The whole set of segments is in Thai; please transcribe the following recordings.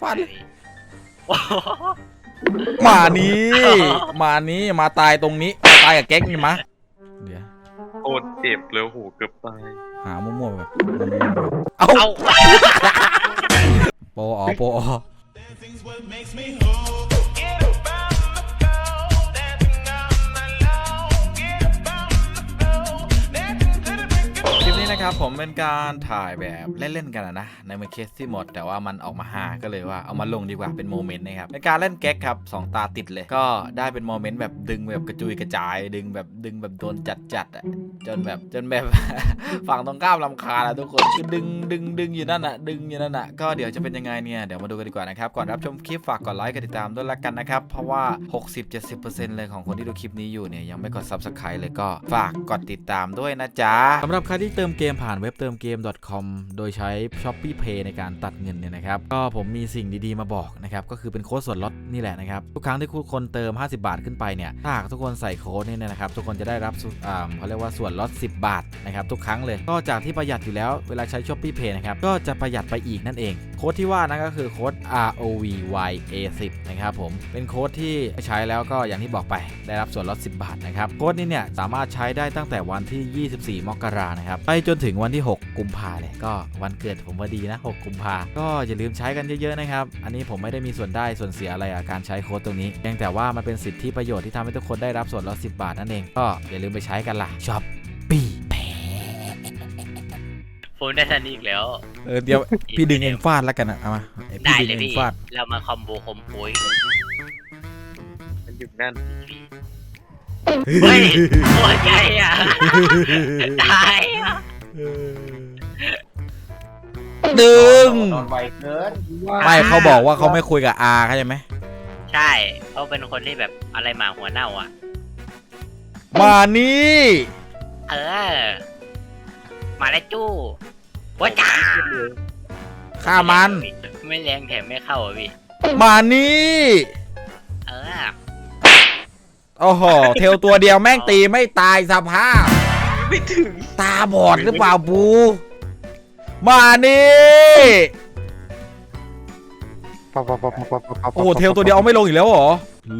ฟาดเลยโอ้โหมานี้มานี้มาตายตรงนี้มาตายกับแก๊กนี่มะเดี๋ยวโคตรเจ็บเลยโหเกือบตายหามั่วๆแบบเอาเอา โปออโปออคลิปนี้ นะครับผมเป็นการถ่ายแบบเล่นๆกันนะ ในเมอเคสที่หมด แต่ว่ามันออกมาหาก็เลยว่าเอามาลงดีกว่าเป็นโมเมนต์นะครับเป็นการเล่นแก๊กครับสองตาติดเลย ก็ได้เป็นโมเมนต์แบบดึงแบบกระจุยกระจาย ดึงแบบดึงแบบโดนจัดจัดๆอะจนแบบจนแบบ ฝั่งตรงข้ามลำคาญอะทุกคนคือดึงดึงดึงอยู่นั่นอะดึงอยู่นั่นอะก็เดี๋ยวจะเป็นยังไงเนี่ยเดี๋ยวมาดูกันดีกว่านะครับก่อนรับชมคลิปฝากกดไลค์กดติดตามด้วยละกันนะครับเพราะว่า 60-70%เลยของคนที่ดูคลิปนี้อยู่เนี่ยยังไม่กด subscribe เลยก็ฝากกดติดตามด้วยนะจ๊ะสำหรับใครที่เติมเกมผ่านเว็บเติมเกม .com โดยใช้ Shopee Pay ในการตัดเงินเนี่ยนะครับ ก็ผมมีสิ่งดีๆมาบอกนะครับ ก็คือเป็นโค้ดส่วนลดนี่แหละนะครับ ทุกครั้งที่ทุกคนเติม 50 บาทขึ้นไปเนี่ย ถ้าหากทุกคนใส่โค้ดเนี่ยนะครับ ทุกคนจะได้รับอ่าเขาเรียกว่าส่วนลด 10 บาทนะครับทุกครั้งเลยก็จากที่ประหยัดอยู่แล้ว เวลาใช้ Shopee Pay นะครับ ก็จะประหยัดไปอีกนั่นเองโค้ดที่ว่านั่นก็คือโค้ด ROVYA10 นะครับผม เป็นโค้ดที่ใช้แล้วก็อย่างที่บอกไปได้รับส่วนลด 10 บาทนะครับ โค้ดนี้เนี่ยสามารถใช้ได้ตั้งแต่วันที่ 24 มกรานะครับ ไปจนถึงวันที่ 6 กุมภาเลย ก็วันเกิดผมพอดีนะ 6 กุมภาก็อย่าลืมใช้กันเยอะๆนะครับ อันนี้ผมไม่ได้มีส่วนได้ส่วนเสียอะไรกับการใช้โค้ดตรงนี้เพียงแต่ว่ามันเป็นสิทธิประโยชน์ที่ทำให้ทุกคนได้รับส่วนลด 10 บาทนั่นเอง ก็อย่าลืมไปใช้กันล่ะช็อป ฟูนได้ทันอีกแล้ว เออเดี๋ยวพี่ดึงเองฟาดแล้วกันนะเอามาไอ้พี่ได้ดึงเลยเองพี่ ฟาดเรามาคอมโบคอมโบยมันอยู่นั่นเฮ้ยหัวใจอะตายอะดึงนอนไวเกินไม่เขาบอกว่าเขาไม่คุยกับอาเข้าใจไหมใช่เขาเป็นคนที่แบบอะไรหมาหัวเน่าอะ มานี่ เออ มาแล้วจู้ว่าจ้าฆ่ามัน ไม่แรงแถมไม่เข้าอะพี่ มานี่ เออ โอ้โห เทลตัวเดียวแม่งตีไม่ตายสภาพ ไม่ถึง ตาบอดหรือเปล่าบู มานี่โอ้โห เทลตัวเดียวเอาไม่ลงอีกแล้วเหรอ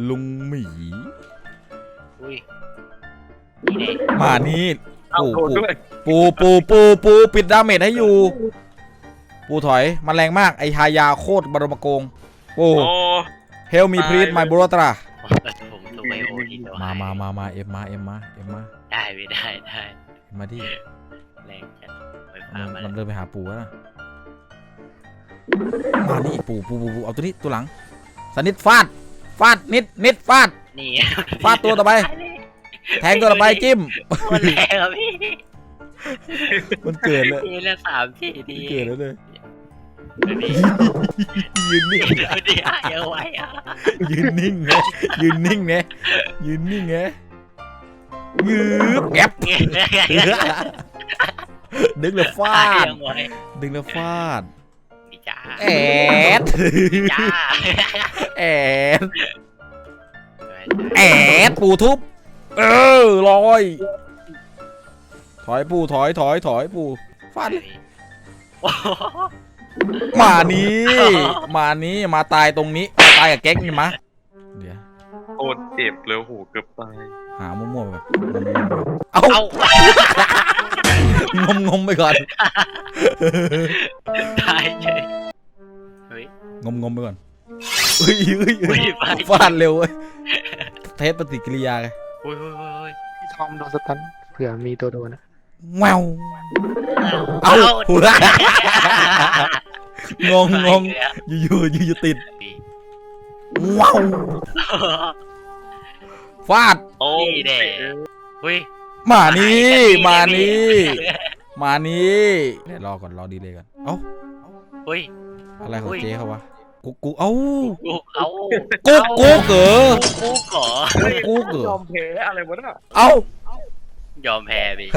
ลุงหมี อุ้ยนี่เลยมานี่เอาปูโดนด้วย ปูปูปูปูปิดดาเมจให้อยู่ ปูถอยมันแรงมากไอทายาโคตรบรมโกงโอ้โอ้เฮลมีพรีดไมโบรตราผมถูกไบโอทีเดียวมามามามาเอ็มมาเอ็มมาเอ็มมาได้ไม่ได้ได้เอ็มมาดิแรงจัดไฟฟ้ามันมามันแล้วเดินไปหาปูแล้วนะมานี่ปูปูปูปูเอาตัวนี้ตัวหลังสนิทฟาดฟาดนิดนิดฟาดนี่ฟาดตัวต่อไป แทงตัวต่อไปจิ้มคนแรงอะพี่ มันเกิดเลยทีละสามทีดีเกิดแล้วเลยไม่มียืนนิ่งเดี๋ยวดิอะเดี๋ยวไว้อะยืนนิ่งไงยืนนิ่งไงยืนนิ่งไงยืบแอบดึงเลยฟาดยังไว้ดึงเลยฟาดดีจ้าแอดจ้าแอดแอดปูทุบ เออลอย ถอยปูถอยถอยถอยปูฟาดเลยโอ้โหมานี้มานี้มาตายตรงนี้มาตายกับแก๊กนี่มะเดี๋ยวโคตรเจ็บเลยโหเกือบตายหามั่วๆแบบเอาเอางมงมๆไปก่อนตายเฉยเฮ้ยงมงมๆไปก่อนเฮ้ยเฮ้ยอุ้เฮ้ยยไปฟาดเร็วเว้ยเทสปฏิกิริยาไงอุ้ยอุ้ยอุ้ยทอมโดนสตันเผื่อมีตัวโดนนะ แววเอาหัวงงงงอยู่อยู่อยู่อยู่ติดว้าวฟาดโอ้นี่เด้อุ้ยมานี่มานี่มานี่เดี๋ยวรอก่อนรอดีเลยก่อนเอ้าอุ้ยอะไรของอุ้ยเจ๊เขาวะกุ๊กกุ๊กเอ้ากูเอากุ๊กกุ๊กเหรอกูก่อกุ๊กกุ๊กเหรยออมแพ้อะไรวะน่ะเอ้า ยอมแพ้พี่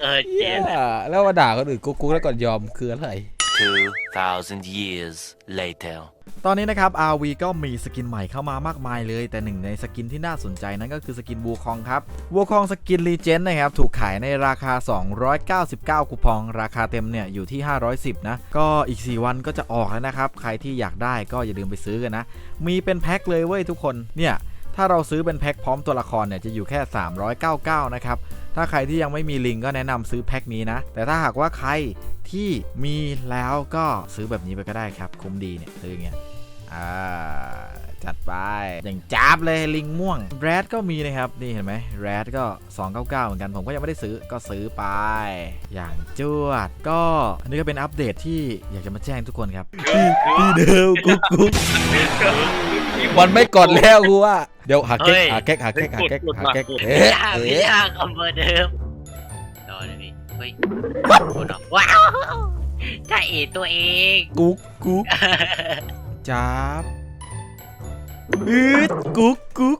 เออเจ็บแล้วมาด่าคนอื่นกุ๊กกุ๊กแล้วก่อนยอมคืออะไร 2,000 years later. ตอนนี้นะครับ RV ก็มีสกินใหม่เข้ามามากมายเลย แต่หนึ่งในสกินที่น่าสนใจนั่นก็คือสกินวูคองครับวูคองสกินรีเจนนะครับ ถูกขายในราคา 299 คูปอง ราคาเต็มเนี่ย อยู่ที่ 510 นะ ก็อีก 4 วันก็จะออกแล้วนะครับ ใครที่อยากได้ก็อย่าลืมไปซื้อกันนะ มีเป็นแพ็คเลยเว้ยทุกคนเนี่ย ถ้าเราซื้อเป็นแพ็คพร้อมตัวละครเนี่ยจะอยู่แค่ 399 นะครับ ถ้าใครที่ยังไม่มีลิงก์ก็แนะนำซื้อแพ็คนี้นะ แต่ถ้าหากว่าใครที่มีแล้วก็ซื้อแบบนี้ไปก็ได้ครับ คุ้มดีเนี่ยซื้ออย่างเงี้ยอ่า จัดไป อย่างจ้าบเลยลิงม่วงแรดก็มีนะครับ นี่เห็นไหมแรดก็ 299 เหมือนกัน ผมก็ยังไม่ได้ซื้อก็ซื้อไป อย่างจวด ก็อันนี้ก็เป็นอัปเดตที่อยากจะมาแจ้งทุกคนครับที่เดิมกุ๊กกุ๊กมันไม่กดแล้วกูว่า เดี๋ยวหาเก๊กหาเก๊กหาเก๊กหาเก๊กหาเก๊กเอ๊ะยากเอ๊ะยากคอมเบอร์เดิมรอเลยพี่เฮ้ยคนเหรอว้าวถ้าเอตัวเอง กุ๊กกุ๊กจ้าบ อืดกุ๊กกุ๊ก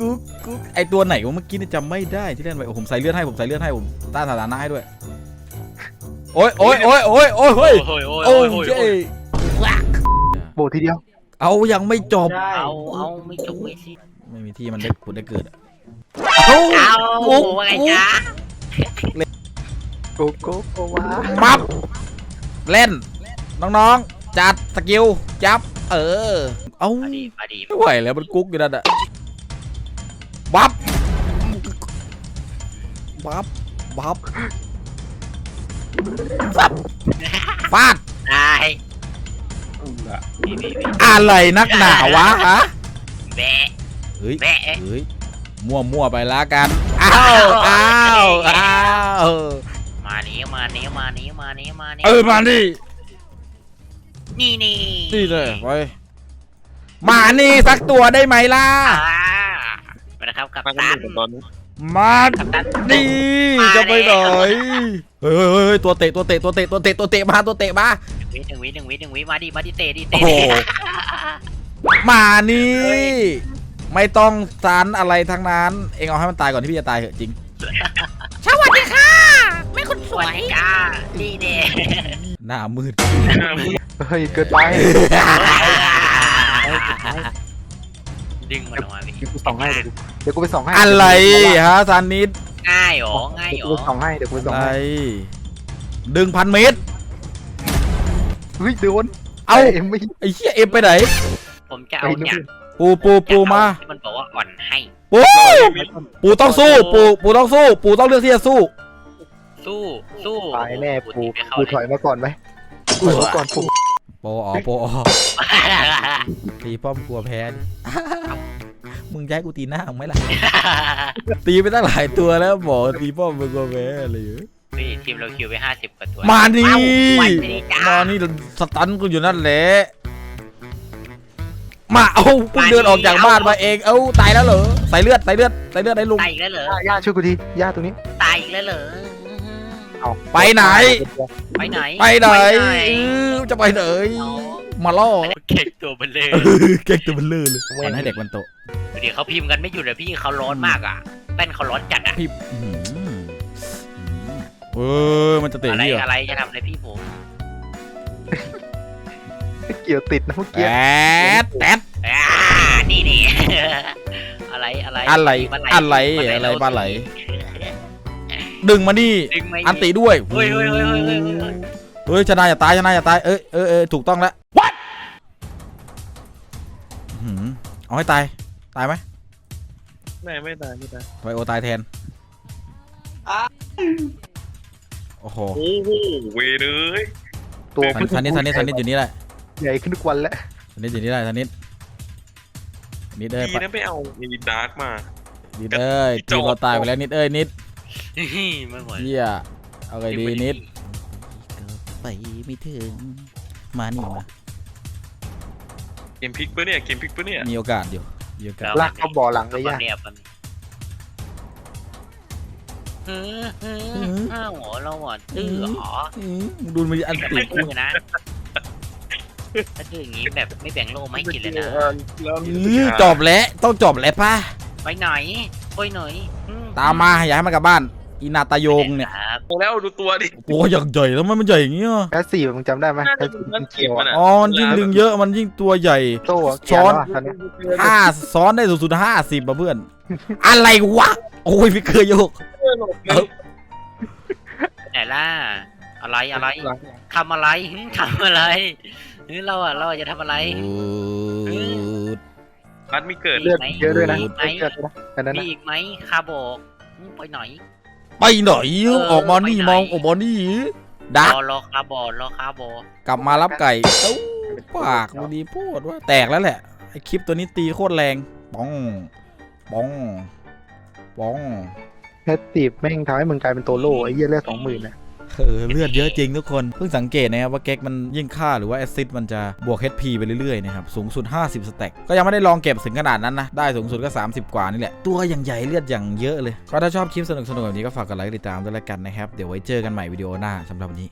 กุ๊กกุ๊กไอตัวไหนวะเมื่อกี้เนี่ยจำไม่ได้ที่เล่นไปโอ้ผมใส่เลือดให้ผมใส่เลือดให้ผมต้านสถานะให้ด้วยโอ้ยโอ้ยโอ้ยโอ้ยโอ้ยเฮ้ยโอ้ยโอ้ยโอ้โอ้ยยเจ๊โบทีเดียว เอายังไม่จบ เอา เอาไม่จบไม่สิ้นไม่มีที่มันได้ผุดได้เกิดอะเอาเอากุ๊กว่าไงกุ๊กจ๊ะโกโก้โกวาปั๊บเล่น น้องๆ จัดสกิลจับ เออ เอามาดีมาดีไม่ไหวแล้วมันกุ๊กอยู่นั่นอะบับบับบับสับฟาดได้พี่พี่พี่อะไรนักหนาวะฮะแบะเฮ้ยแบะเฮ้ยมั่วมั่วๆไปละกันอ้าวอ้าวอ้าวมานี้มานี้มานี้มานี้มานี้เออมาดินี่นี่นี่เลยไป มานี่สักตัวได้ไหมล่ะ อ่ามานะครับกับมากันตัอน ยู่ตอนนี้มากับตันดีมาจะไปไหนแล้วเฮ้ยเฮ้ยเฮ้ยเฮ้ยตัวเตะตัวเตะตัวเตะตัวเตะตัวเตะมาตัวเตะมาหนึ่งวิหนึ่งวิหนึ่งวิหนึ่งวิมาดิมาดิเตะดิโอ้เตะโหดิมานี่ไม่ต้องสารอะไรทั้งนั้น เองเอาให้มันตายก่อนที่พี่จะตายเหอะจริง สวัสดีจ้านี่เด้หน้ามืด เฮ้ยเกินไป ดึงมันออกมาพี่เดี๋ยวกูส่องให้เดี๋ยวกูเดี๋ยวกูไปส่องให้อะไรฮะซานิดง่ายหรอง่ายเดี๋ยวหรกูอไปส่องให้เดี๋ยวกูไปส่องอะไรให้ดึงพันเมตร เฮ้ยโดนเอาเอ็มไม่ไอ้เหี้ยเอ็มไปไหน ผมจะเอาเนี่ยปูปูปูมา ที่มันบอกว่าอ่อนให้ ปูปูต้องสู้ ปูปูต้องสู้ ปูต้องเลือกที่จะสู้ สู้สู้ตายแน่ปูไปเข้าปูเลถอยมาก่อนไหมถอยมาก่อนปู โปอ๋อโปอ๋อตีป้อมกลัวแพ้ดิมึงย้ายกูตีหน้ามึงไหมล่ะ ตีไปตั้งหลายตัวแล้วบอกตีป้อมมึงกลัวแพ้อะไรอยู่พี่ทีมเราคิวไปห้าสิบกว่าตัวมานี่เอ้าวันนี้จ้ามานี่สตันกูอยู่นั่นแหละมาเอาเพิ่งเดินออกจากบ้านมาเองเอ้าตายแล้วเหรอใส่เลือดใส่เลือดใส่เลือดได้ลุงตายอีกแล้วเหรอย่าช่วยกูทีย่าตรงนี้ตายอีกแล้วเหรอ เอาไปไหน ไปไหนไปไหนอื้อจะไปไหนเอามาล่อเก่งตัวมันเลยเก่งตัวมันเลื่อเลยมันให้เด็กมันโตเดี๋ยวเขาพิมพ์กันไม่หยุดเลยพี่เขาร้อนมากอะเต้นเขาร้อนจัดอะพี่อื้อหืออื้อเออมันจะเตะอะไรพี่เหรออะไรจะทำอะไรพี่ผมเกี่ยวติดนะเมื่อแปกี้ดแป๊ดอ่านี่นี่อะไรอะไรอะไรปลาหลอะไรปลาหลอะไรปลาไหล ดึงมานี่ดึงไม่อันติด้วยเฮ้ยเฮ้ยเฮ้ยเฮ้ยเฮ้ยเฮ้ยเฮ้ยชนะอย่าตายชนะอย่าตายเอ้ยเอ้ยเอ้ยถูกต้องแล้ว What เอาให้ตายตายไหมไม่ไม่ได้ไม่ได้ไวโอตายแทนโอ้โหโอ้โหเวเลยตัวทันทันนิดทันนิดทันนิดอยู่นี่แหละใหญ่ขึ้นทุกวันแล้วทันนิดอยู่นี่แหละทันนิดนิดเอ้ยดีนะไม่เอามีดาร์กมา นิดเอ้ยจทีบมเราตายไปแล้วนิดเอ้ยนิด ไม่ไหวเฮียเอาไงดีนิดไปไม่ถึง มานี่มาเกมพลิกปะเนี่ย เกมพลิกปะเนี่ย มีโอกาสอยู่มีโอกาสลากเข้าบ่อหลังเลยย่าเนี่ยมันเฮ้ยเฮ้ยอ้าวเหรอเราอะดื้อเหรออืมดูมันมีอันติไม่ดื้อนะถ้าดื้ออย่างงี้แบบไม่แบ่งโลกมาให้กินเลยนะแล้วอื้อจบแล้วต้องจบแล้วป่ะไปไหนไปไหนอืตามมาอย่าให้มันกลับบ้าน อีนาตาโยงเนี่ยครับบอกแล้วดูตัวดิตัวอย่างใหญ่แล้วมันมันใหญ่อย่างเงี้ยแพสซีฟมึงจำได้ไหมน่าแพจะสซีดูฟนั่นเกี่ยวมันอะอะ อ๋อมันยิ่งดึงเยอะมันยิ่งตัวใหญ่โต้อะช้ช้ออนนตอนเนี้ยห้าซ้อนได้สูงสุดห้าสิบอะเพื่อน อะไรวะ โอ้ยฟิกเกอร์โยกเอ้าไหนล่ะอะไรอะไรทำอะไรหึทำอะไรหึเราอะเราจะทำอะไรบัตไม่เกิด เลือดเยอะด้วยนะมีไหมเลือดด้วยนะอันนั้นมีนะอีกไหมคาโบกหึไปไหน ไปไหนเออออกมานี่ไปไหนมองออกมานี่ดักรอรอคาโบรอคาโบกลับมารับไก่เอ้าปากมันดีโพดว่าแตกแล้วแหละไอคลิปตัวนี้ตีโคตรแรงป้องป้องป้องแพสซีฟแม่งทำให้มึงกลายเป็นตัวโล่ไอ้เหี้ยเลือดสองหมื่นนะ เออเลือดเยอะจริงทุกคน เพิ่งสังเกตนะครับว่าเก๊กมันยิ่งฆ่าหรือว่าแอซิดมันจะบวก HP ไปเรื่อยๆนะครับสูงสุด 50 สแต็กก็ยังไม่ได้ลองเก็บถึงขนาดนั้นนะ ได้สูงสุดก็ 30 กว่านี่แหละ ตัวอย่างใหญ่เลือดอย่างเยอะเลย ก็ถ้าชอบคลิปสนุกๆแบบนี้ก็ฝากกดไลค์ติดตามด้วยละกันนะครับเดี๋ยวไว้เจอกันใหม่วิดีโอหน้าสำหรับวันนี้